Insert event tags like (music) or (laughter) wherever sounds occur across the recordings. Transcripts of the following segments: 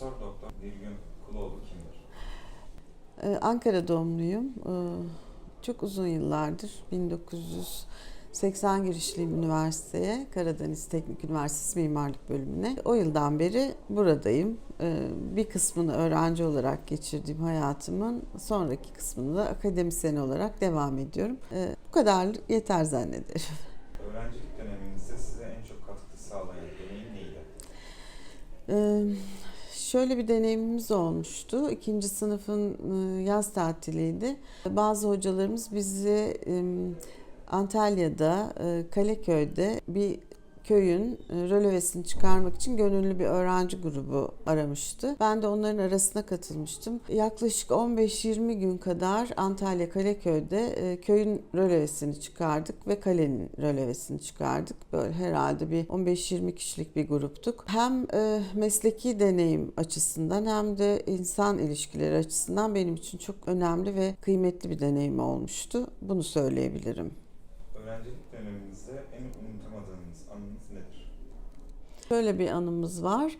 Profesör Doktor Nilgün Kuloğlu kimdir? Ee, Ankara doğumluyum. Ee, Çok uzun yıllardır 1980 girişliyim üniversiteye, Karadeniz Teknik Üniversitesi Mimarlık Bölümüne. O yıldan beri buradayım. Ee, Bir kısmını öğrenci olarak geçirdiğim hayatımın sonraki kısmını da akademisyen olarak devam ediyorum. Ee, Bu kadar yeter zannederim. Öğrencilik döneminizde size en çok katkı sağlayan deneyim neydi? Şöyle bir deneyimimiz olmuştu. İkinci sınıfın e, yaz tatiliydi. Bazı hocalarımız bizi Antalya'da, e, Kaleköy'de bir köyün e, rölevesini çıkarmak için gönüllü bir öğrenci grubu aramıştı. Ben de onların arasına katılmıştım. Yaklaşık 15-20 gün kadar Antalya Kaleköy'de e, köyün rölevesini çıkardık ve kalenin rölevesini çıkardık. Böyle herhalde bir 15-20 kişilik bir gruptuk. Hem e, mesleki deneyim açısından hem de insan ilişkileri açısından benim için çok önemli ve kıymetli bir deneyim olmuştu. Bunu söyleyebilirim. Öğrencilik döneminizde en? Şöyle bir anımız var.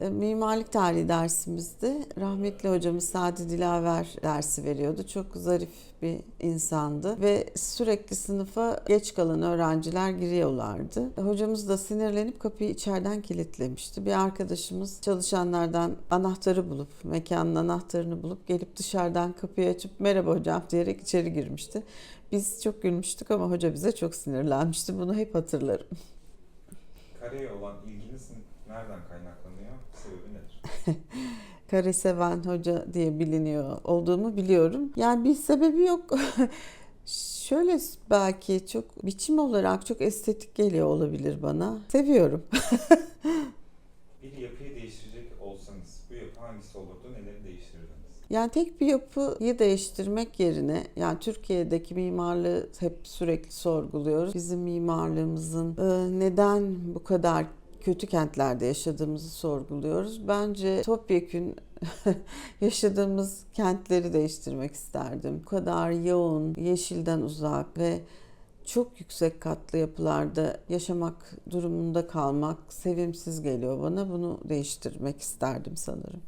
E, Mimarlık tarihi dersimizde rahmetli hocamız Sadi Dilaver dersi veriyordu. Çok zarif bir insandı ve sürekli sınıfa geç kalan öğrenciler giriyorlardı. Hocamız da sinirlenip kapıyı içeriden kilitlemişti. Bir arkadaşımız çalışanlardan anahtarı bulup, mekanın anahtarını bulup gelip dışarıdan kapıyı açıp merhaba hocam diyerek içeri girmişti. Biz çok gülmüştük ama hoca bize çok sinirlenmişti. Bunu hep hatırlarım. Kareye olan ilginiz nereden kaynaklanıyor? Sebebi nedir? (laughs) kare seven hoca diye biliniyor olduğumu biliyorum. Yani bir sebebi yok. (laughs) Şöyle belki çok biçim olarak çok estetik geliyor olabilir bana. Seviyorum. (laughs) Bir yapıyı değiştirecek olsanız bu yapı hangisi olurdu? Neleri? Yani tek bir yapıyı değiştirmek yerine yani Türkiye'deki mimarlığı hep sürekli sorguluyoruz. Bizim mimarlığımızın e, neden bu kadar kötü kentlerde yaşadığımızı sorguluyoruz. Bence topyekün (laughs) yaşadığımız kentleri değiştirmek isterdim. Bu kadar yoğun, yeşilden uzak ve çok yüksek katlı yapılarda yaşamak durumunda kalmak sevimsiz geliyor bana. Bunu değiştirmek isterdim sanırım.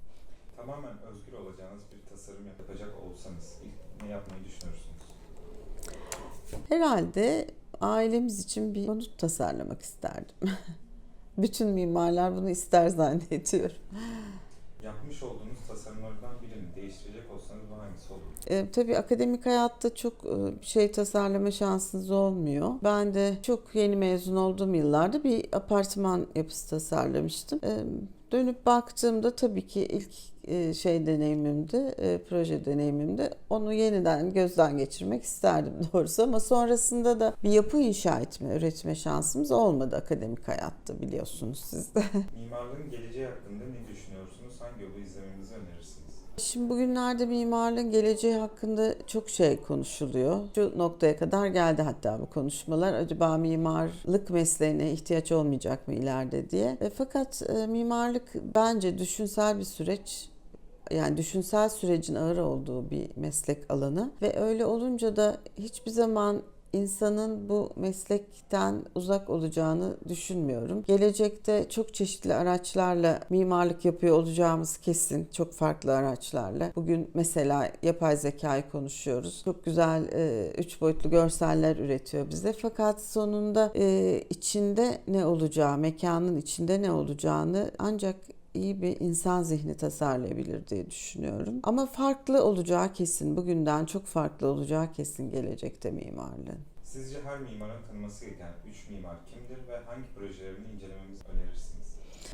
Tamamen özgür olacağınız tasarım yapacak olsanız ilk ne yapmayı düşünürsünüz? Herhalde ailemiz için bir konut tasarlamak isterdim. (laughs) Bütün mimarlar bunu ister zannediyorum. Yapmış olduğunuz tasarımlardan birini değiştirecek olsanız bu hangisi olurdu? E, tabii akademik hayatta çok e, şey tasarlama şansınız olmuyor. Ben de çok yeni mezun olduğum yıllarda bir apartman yapısı tasarlamıştım. E, dönüp baktığımda tabii ki ilk şey deneyimimde, e, proje deneyimimde onu yeniden gözden geçirmek isterdim (laughs) doğrusu ama sonrasında da bir yapı inşa etme, üretme şansımız olmadı akademik hayatta biliyorsunuz siz de. (laughs) Mimarlığın geleceği hakkında ne düşünüyorsunuz? Hangi yolu izlememizi önerirsiniz? Şimdi bugünlerde mimarlığın geleceği hakkında çok şey konuşuluyor. Şu noktaya kadar geldi hatta bu konuşmalar. Acaba mimarlık mesleğine ihtiyaç olmayacak mı ileride diye. E, fakat e, mimarlık bence düşünsel bir süreç. Yani düşünsel sürecin ağır olduğu bir meslek alanı ve öyle olunca da hiçbir zaman insanın bu meslekten uzak olacağını düşünmüyorum. Gelecekte çok çeşitli araçlarla mimarlık yapıyor olacağımız kesin. Çok farklı araçlarla. Bugün mesela yapay zekayı konuşuyoruz. Çok güzel e, üç boyutlu görseller üretiyor bize. Fakat sonunda e, içinde ne olacağı, mekanın içinde ne olacağını ancak iyi bir insan zihni tasarlayabilir diye düşünüyorum. Ama farklı olacağı kesin, bugünden çok farklı olacağı kesin gelecekte mimarlığın. Sizce her mimarın tanıması gereken 3 mimar kimdir ve hangi projelerini incelememizi önerirsiniz?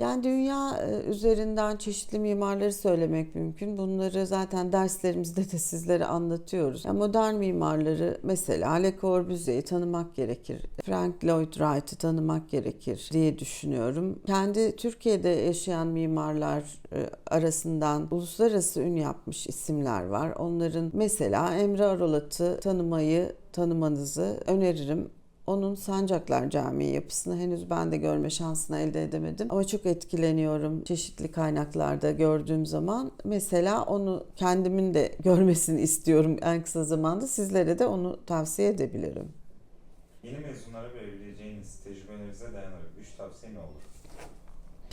Yani dünya e, üzerinden çeşitli mimarları söylemek mümkün. Bunları zaten derslerimizde de sizlere anlatıyoruz. Yani modern mimarları mesela Le Corbusier'i tanımak gerekir. Frank Lloyd Wright'ı tanımak gerekir diye düşünüyorum. Kendi Türkiye'de yaşayan mimarlar e, arasından uluslararası ün yapmış isimler var. Onların mesela Emre Arolat'ı tanımayı, tanımanızı öneririm. Onun Sancaklar Camii yapısını henüz ben de görme şansını elde edemedim. Ama çok etkileniyorum çeşitli kaynaklarda gördüğüm zaman. Mesela onu kendimin de görmesini istiyorum en kısa zamanda. Sizlere de onu tavsiye edebilirim. Yeni mezunlara verebileceğiniz tecrübelerinize dayanarak 3 tavsiye ne olur?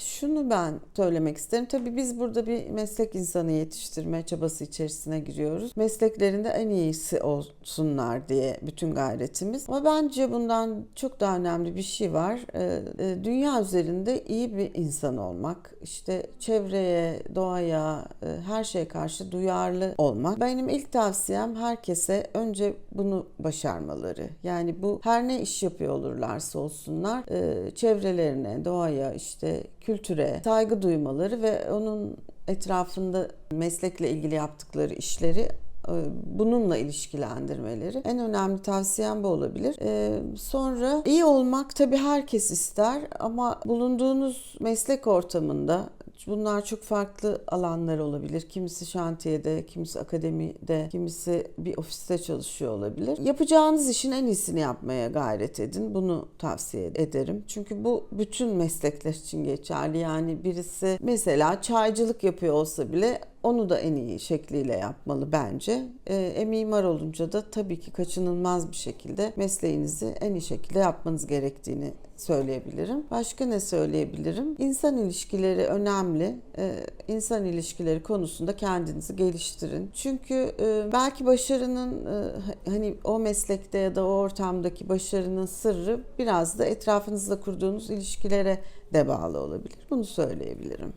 Şunu ben söylemek isterim. Tabii biz burada bir meslek insanı yetiştirme çabası içerisine giriyoruz. Mesleklerinde en iyisi olsunlar diye bütün gayretimiz. Ama bence bundan çok daha önemli bir şey var. Ee, e, Dünya üzerinde iyi bir insan olmak, işte çevreye, doğaya, e, her şeye karşı duyarlı olmak. Benim ilk tavsiyem herkese önce bunu başarmaları. Yani bu her ne iş yapıyor olurlarsa olsunlar, e, çevrelerine, doğaya, işte kültüre saygı duymaları ve onun etrafında meslekle ilgili yaptıkları işleri e, bununla ilişkilendirmeleri. En önemli tavsiyem bu olabilir. E, sonra iyi olmak tabii herkes ister ama bulunduğunuz meslek ortamında Bunlar çok farklı alanlar olabilir. Kimisi şantiyede, kimisi akademide, kimisi bir ofiste çalışıyor olabilir. Yapacağınız işin en iyisini yapmaya gayret edin. Bunu tavsiye ederim. Çünkü bu bütün meslekler için geçerli. Yani birisi mesela çaycılık yapıyor olsa bile onu da en iyi şekliyle yapmalı bence. E, e, mimar olunca da tabii ki kaçınılmaz bir şekilde mesleğinizi en iyi şekilde yapmanız gerektiğini söyleyebilirim. Başka ne söyleyebilirim? İnsan ilişkileri önemli. Ee, insan ilişkileri konusunda kendinizi geliştirin. Çünkü e, belki başarının e, hani o meslekte ya da o ortamdaki başarının sırrı biraz da etrafınızda kurduğunuz ilişkilere de bağlı olabilir. Bunu söyleyebilirim.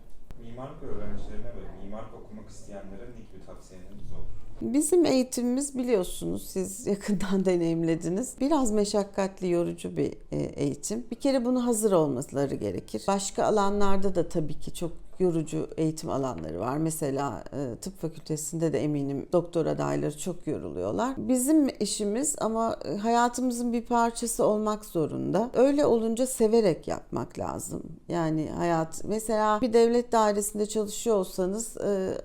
Mimarlık öğrencilerine ve mimarlık okumak isteyenlere ne gibi tavsiyeleriniz olur? Bizim eğitimimiz biliyorsunuz siz (laughs) yakından deneyimlediniz. Biraz meşakkatli, yorucu bir e, eğitim. Bir kere bunu hazır olmaları gerekir. Başka alanlarda da tabii ki çok yorucu eğitim alanları var. Mesela e, tıp fakültesinde de eminim doktor adayları çok yoruluyorlar. Bizim işimiz ama e, hayatımızın bir parçası olmak zorunda. Öyle olunca severek yapmak lazım. Yani hayat mesela bir devlet dairesinde çalışıyor olsanız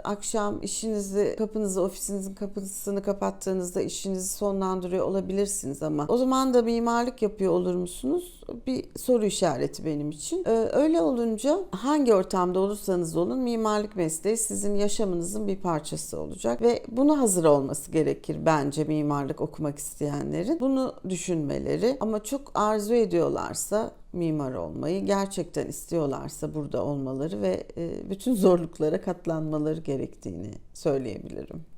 akşam işinizi kapınızı ofisinizin kapısını kapattığınızda işinizi sonlandırıyor olabilirsiniz ama o zaman da mimarlık yapıyor olur musunuz? Bir soru işareti benim için. E, öyle olunca hangi ortamda olursanız olun mimarlık mesleği sizin yaşamınızın bir parçası olacak ve buna hazır olması gerekir bence mimarlık okumak isteyenlerin. Bunu düşünmeleri ama çok arzu ediyorlarsa mimar olmayı gerçekten istiyorlarsa burada olmaları ve e, bütün zorluklara katlanmaları gerektiğini söyleyebilirim.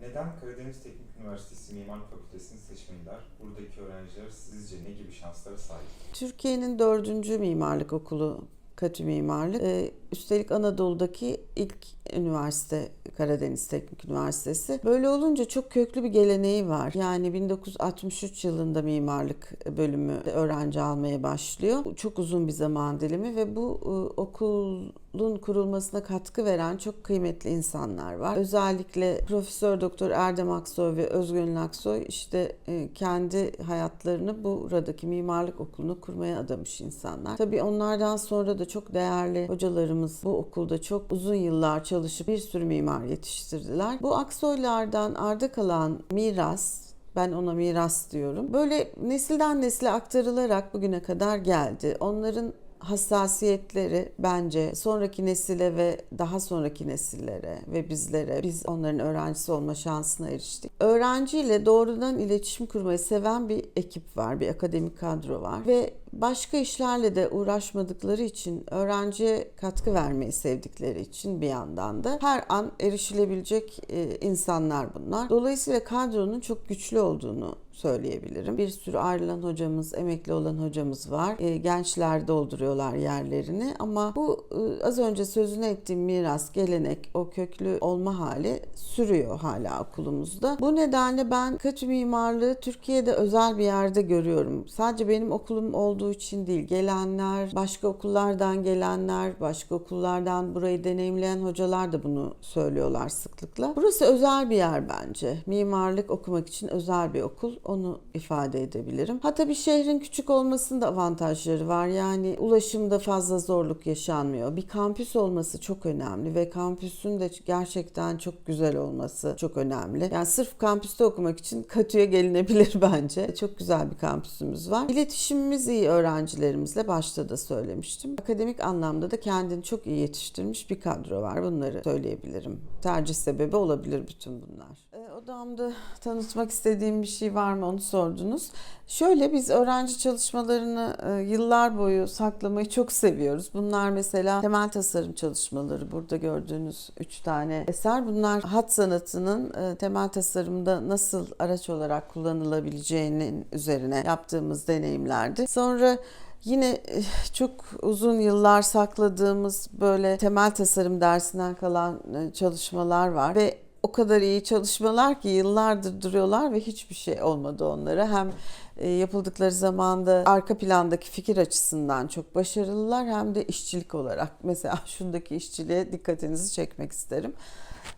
Neden Karadeniz Teknik Üniversitesi Mimarlık Fakültesini seçmeliler? Buradaki öğrenciler sizce ne gibi şanslara sahip? Türkiye'nin dördüncü mimarlık okulu Katü Mimarlık. Ee, üstelik Anadolu'daki ilk üniversite Karadeniz Teknik Üniversitesi. Böyle olunca çok köklü bir geleneği var. Yani 1963 yılında mimarlık bölümü öğrenci almaya başlıyor. Çok uzun bir zaman dilimi ve bu e, okulun kurulmasına katkı veren çok kıymetli insanlar var. Özellikle Profesör Doktor Erdem Aksoy ve Özgün Aksoy işte e, kendi hayatlarını buradaki mimarlık okulunu kurmaya adamış insanlar. Tabii onlardan sonra da çok değerli hocalarımız bu okulda çok uzun yıllar çalışıp bir sürü mimar yetiştirdiler. Bu Aksoylardan arda kalan miras ben ona miras diyorum. Böyle nesilden nesile aktarılarak bugüne kadar geldi. Onların hassasiyetleri bence sonraki nesile ve daha sonraki nesillere ve bizlere biz onların öğrencisi olma şansına eriştik. Öğrenciyle doğrudan iletişim kurmayı seven bir ekip var, bir akademik kadro var ve başka işlerle de uğraşmadıkları için öğrenciye katkı vermeyi sevdikleri için bir yandan da her an erişilebilecek e, insanlar bunlar. Dolayısıyla kadronun çok güçlü olduğunu söyleyebilirim. Bir sürü ayrılan hocamız, emekli olan hocamız var. E, gençler dolduruyorlar yerlerini ama bu e, az önce sözünü ettiğim miras, gelenek, o köklü olma hali sürüyor hala okulumuzda. Bu nedenle ben kötü mimarlığı Türkiye'de özel bir yerde görüyorum. Sadece benim okulum olduğu için değil, gelenler, başka okullardan gelenler, başka okullardan burayı deneyimleyen hocalar da bunu söylüyorlar sıklıkla. Burası özel bir yer bence. Mimarlık okumak için özel bir okul. Onu ifade edebilirim. Hatta bir şehrin küçük olmasının da avantajları var. Yani ulaşımda fazla zorluk yaşanmıyor. Bir kampüs olması çok önemli ve kampüsün de gerçekten çok güzel olması çok önemli. Yani sırf kampüste okumak için Katü'ye gelinebilir (laughs) bence. Çok güzel bir kampüsümüz var. İletişimimiz iyi öğrencilerimizle başta da söylemiştim. Akademik anlamda da kendini çok iyi yetiştirmiş bir kadro var. Bunları söyleyebilirim. Tercih sebebi olabilir bütün bunlar. E, odamda tanıtmak istediğim bir şey var mı onu sordunuz. Şöyle biz öğrenci çalışmalarını e, yıllar boyu saklamayı çok seviyoruz. Bunlar mesela temel tasarım çalışmaları. Burada gördüğünüz üç tane eser. Bunlar hat sanatının e, temel tasarımda nasıl araç olarak kullanılabileceğinin üzerine yaptığımız deneyimlerdi. Sonra Yine eh, çok uzun yıllar sakladığımız böyle temel tasarım dersinden kalan e, çalışmalar var ve o kadar iyi çalışmalar ki yıllardır duruyorlar ve hiçbir şey olmadı onlara. Hem e, yapıldıkları zamanda arka plandaki fikir açısından çok başarılılar hem de işçilik olarak. (laughs) Mesela şundaki işçiliğe dikkatinizi çekmek isterim.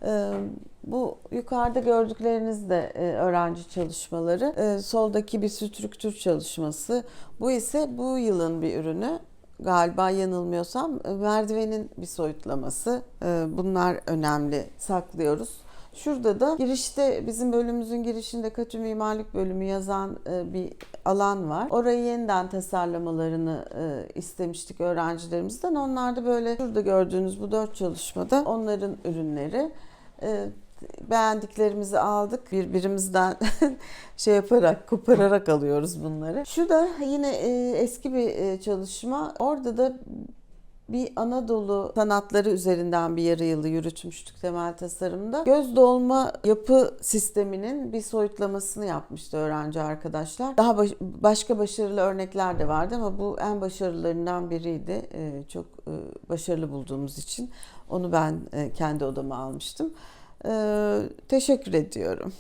Ee, Bu yukarıda gördükleriniz de e, öğrenci çalışmaları. Soldaki bir strüktür çalışması. Bu ise bu yılın bir ürünü. Galiba yanılmıyorsam e, merdivenin bir soyutlaması. Bunlar önemli saklıyoruz. Şurada da girişte bizim bölümümüzün girişinde Katü Mimarlık Bölümü yazan e, bir alan var. Orayı yeniden tasarlamalarını e, istemiştik öğrencilerimizden. Onlar da böyle şurada gördüğünüz bu dört çalışmada onların ürünleri. E, beğendiklerimizi aldık. Birbirimizden (laughs) şey yaparak, kopararak alıyoruz bunları. Şu da yine eski bir çalışma. Orada da bir Anadolu sanatları üzerinden bir yarı yılı yürütmüştük temel tasarımda. Göz dolma yapı sisteminin bir soyutlamasını yapmıştı öğrenci arkadaşlar. Daha baş- başka başarılı örnekler de vardı ama bu en başarılarından biriydi. Ee, çok e, başarılı bulduğumuz için onu ben e, kendi odama almıştım. Ee, teşekkür ediyorum.